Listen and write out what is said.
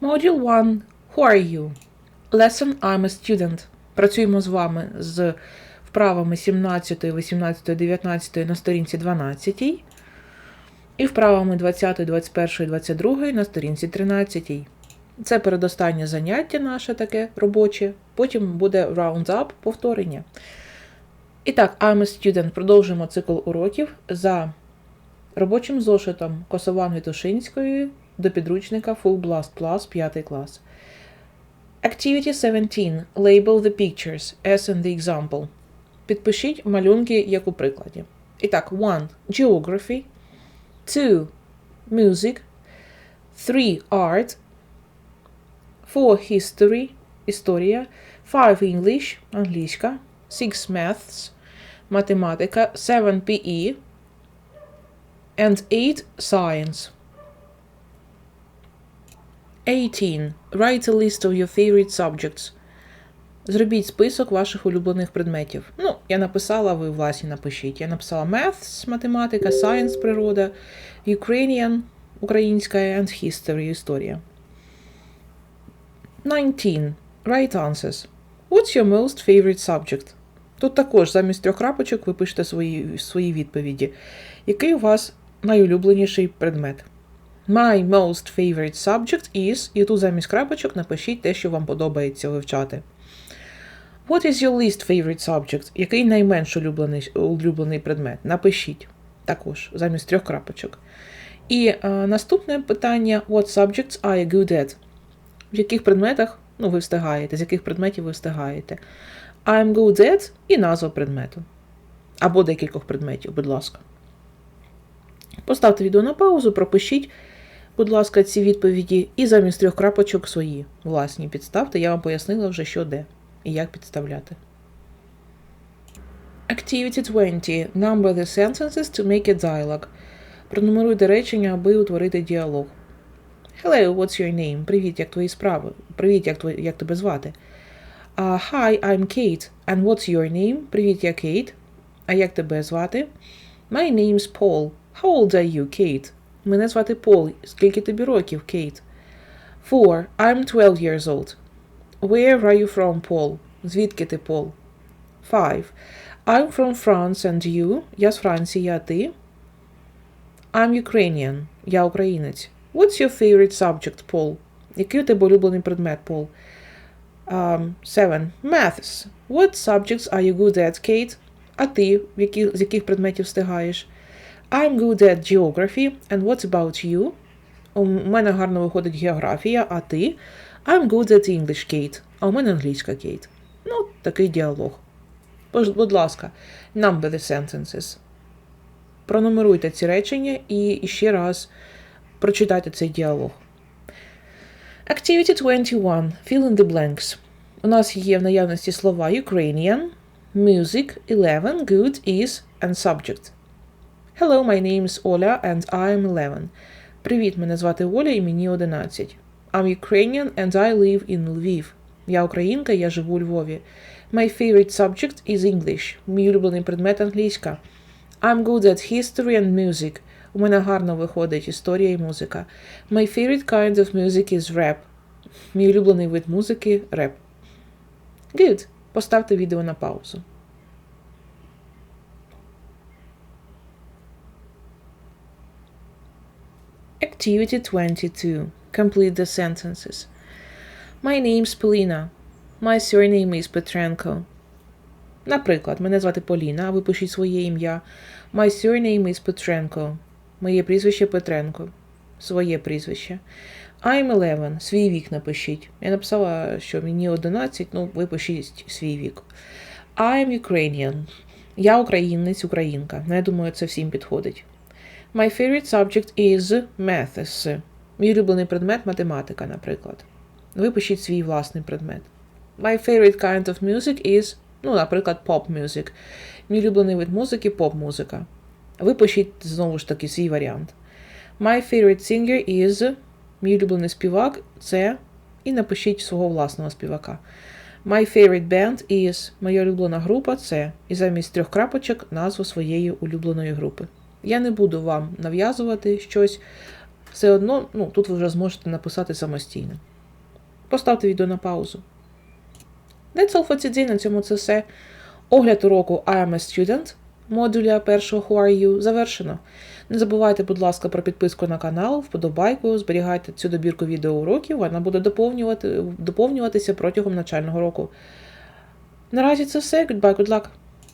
Module 1. Who are you? Lesson I'm a student. Працюємо з вами з вправами 17, 18, 19 на сторінці 12 і вправами 20, 21, 22 на сторінці 13. Це передостаннє заняття наше таке робоче. Потім буде rounds-up, повторення. І так, I'm a student. Продовжуємо цикл уроків за робочим зошитом Косован Вітушинської до підручника Full Blast Plus 5 клас. Activity 17. Label the pictures as in the example. Підпишіть малюнки, як у прикладі. І так, 1. Geography. 2. Music. 3. Art. 4. History. Історія. 5. English. Англійська. 6. Maths. Математика. 7. PE. And 8. Science. 18. Write a list of your favorite subjects. Зробіть список ваших улюблених предметів. Ну, я написала, ви власні напишіть. Я написала Maths, математика, Science, природа, Ukrainian, українська, and History, історія. 19. Write answers. What's your most favorite subject? Тут також замість трьох крапочок ви пишете свої, свої відповіді. Який у вас найулюбленіший предмет? My most favorite subject is, і тут замість крапочок напишіть те, що вам подобається вивчати. What is your least favorite subject? Який найменш улюблений, улюблений предмет? Напишіть також замість трьох крапочок. І е, наступне питання: What subjects are you good at? В яких предметах ну, ви встигаєте, з яких предметів ви встигаєте? I'm good at і назва предмету. Або декількох предметів, будь ласка. Поставте відео на паузу, пропишіть, будь ласка, ці відповіді і замість трьох крапочок свої власні підставте. Я вам пояснила вже, що де і як підставляти. Activity 20. Number the sentences to make a dialogue. Пронумеруйте речення, аби утворити діалог. Hello, what's your name? Привіт, як твої справи? Привіт, як, твої, як тебе звати? Uh, hi, I'm Kate. And what's your name? Привіт, я Кейт. А як тебе звати? My name's Paul. How old are you, Kate? Мене звати Пол. Скільки тобі років, Кейт? Four. I'm 12 years old. Where are you from, Paul? Звідки ти, Пол? Five. I'm from France and you? Я з Франції, а ти? I'm Ukrainian. Я українець. What's your favorite subject, Paul? Який у тебе улюблений предмет, Пол? Um, seven. Maths. What subjects are you good at, Kate? А ти які, з яких предметів встигаєш? I'm good at geography. And what about you? У мене гарно виходить географія, а ти? I'm good at English, Kate. А у мене англійська, Кейт. Ну, такий діалог. Будь ласка, number the sentences. Пронумеруйте ці речення і ще раз прочитайте цей діалог. Activity 21. Fill in the blanks. У нас є в наявності слова Ukrainian, music, 11, good, is and subject. Hello, my name is Ola and I am 11. Привіт, мене звати Оля і мені 11. I'm Ukrainian and I live in Lviv. Я українка, я живу у Львові. My favorite subject is English. Мій улюблений предмет англійська. I'm good at history and music. У мене гарно виходить історія і музика. My favorite kind of music is rap. Мій улюблений вид музики реп. Good. Поставте відео на паузу. Activity 22. Complete the sentences. My name's Polina. My surname is Petrenko. Наприклад, мене звати Поліна, а ви пишіть своє ім'я. My surname is Petrenko. Моє прізвище Петренко. Своє прізвище. I'm 11. Свій вік напишіть. Я написала, що мені 11, ну ви пишіть свій вік. I'm Ukrainian. Я українець, українка. Ну, я думаю, це всім підходить. My favorite subject is maths. Мій улюблений предмет математика, наприклад. Ви пишіть свій власний предмет. My favorite kind of music is, ну, наприклад, pop music. Мій улюблений вид музики поп-музика. Ви пишіть знову ж таки свій варіант. My favorite singer is. Мій улюблений співак це. І напишіть свого власного співака. My favorite band is. Моя улюблена група це. І замість трьох крапочок назву своєї улюбленої групи. Я не буду вам нав'язувати щось. все одно ну, тут ви вже зможете написати самостійно. Поставте відео на паузу. That's all for. На цьому це все. Огляд уроку I am a student модуля першого Who are you завершено. Не забувайте, будь ласка, про підписку на канал, вподобайку, зберігайте цю добірку відеоуроків, вона буде доповнювати, доповнюватися протягом навчального року. Наразі це все. Goodbye, good luck!